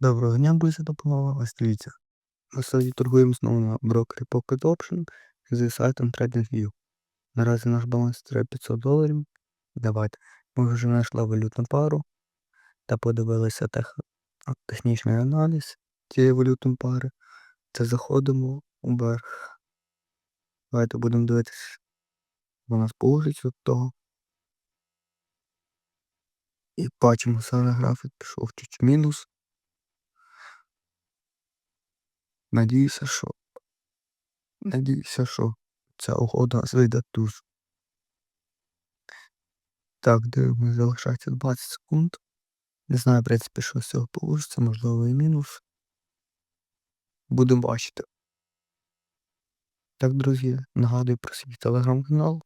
Доброго дня, друзі, допомога. Ось дивіться. Ми сьогодні торгуємо знову на брокері Pocket Option зі сайтом TradingView. Наразі наш баланс 500 доларів. Давайте. Ми вже знайшли валютну пару та подивилися тех... технічний аналіз цієї валютної пари. Та заходимо вверх. Давайте будемо дивитися. У нас положить від того. І бачимо, зараз графік пішов чуть мінус. Надіюся, що. Надіюся, що ця угода зайде туз. Так, дивимось, залишається 20 секунд. Не знаю, в принципі, що з цього получиться, можливо і мінус. Будемо бачити. Так, друзі, нагадую про свій телеграм-канал.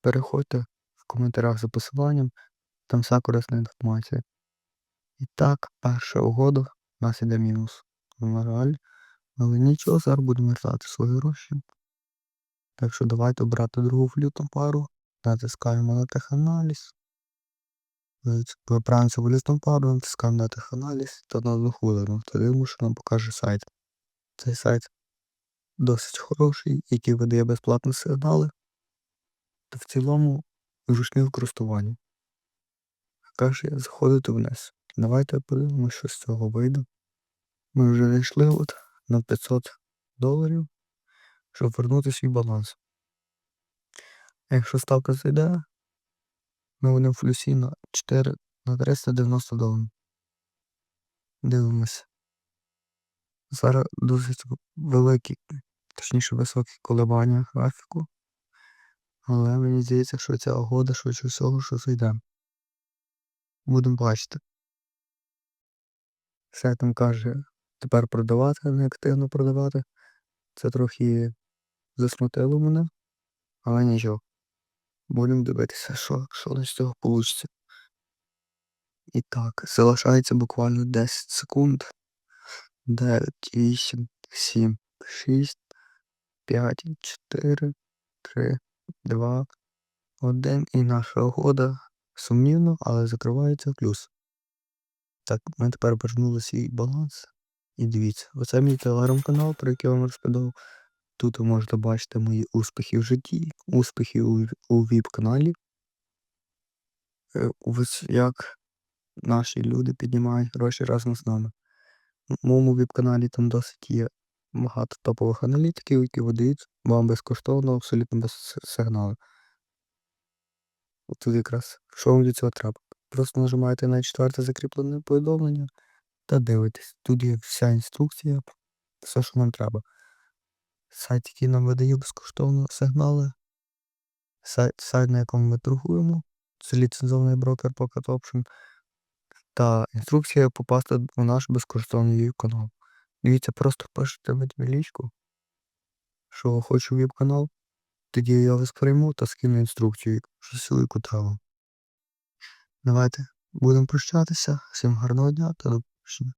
Переходьте в коментарях за посиланням, там вся корисна інформація. І так, перша угода у нас іде мінус. На. Але нічого, зараз будемо вертати свої гроші. Так що давайте обрати другу валютну пару. Натискаємо на теханаліз. Вибираємо цю валютну пару, натискаємо на теханаліз та на одну хвилину. Тоді що нам покаже сайт. Цей сайт досить хороший, який видає безплатні сигнали. Та в цілому зручний в користуванні. Каже, заходити вниз. Давайте подивимося, що з цього вийде. Ми вже зайшли от на 500 доларів, щоб вернути свій баланс. Якщо ставка зайде, ми будемо в плюсі на 4 на 390 доларів. Дивимося. Зараз досить великі, точніше високі коливання графіку. Але мені здається, що ця угода швидше всього, що зайде. Будемо бачити. Все там каже, тепер продавати, а не активно продавати. Це трохи засмутило мене, але нічого. Будемо дивитися, що, що з цього вийде. І так, залишається буквально 10 секунд. 9, 8, 7, 6, 5, 4, 3, 2, 1. І наша угода сумнівно, але закривається в плюс. Так, ми тепер вернули свій баланс. І дивіться, оце мій телеграм-канал, про який я вам розповідав. Тут ви можете бачити мої успіхи в житті, успіхи у, у віп-каналі. Е, Ось як наші люди піднімають гроші разом з нами. В моєму віп-каналі там досить є багато топових аналітиків, які видають вам безкоштовно, абсолютно без сигналу. Тут якраз що вам для цього треба? Просто нажимаєте на четверте закріплене повідомлення та дивитесь. Тут є вся інструкція, все, що нам треба. Сайт, який нам видає безкоштовно сигнали. Сайт, сайт, на якому ми торгуємо. Це ліцензований брокер Pocket Option. Та інструкція попасти в наш безкоштовний канал. Дивіться, просто пишете медвелічку, що хочу віп канал. Тоді я вас прийму та скину інструкцію, що силику треба. Давайте будемо прощатися. Всім гарного дня та до Şuna.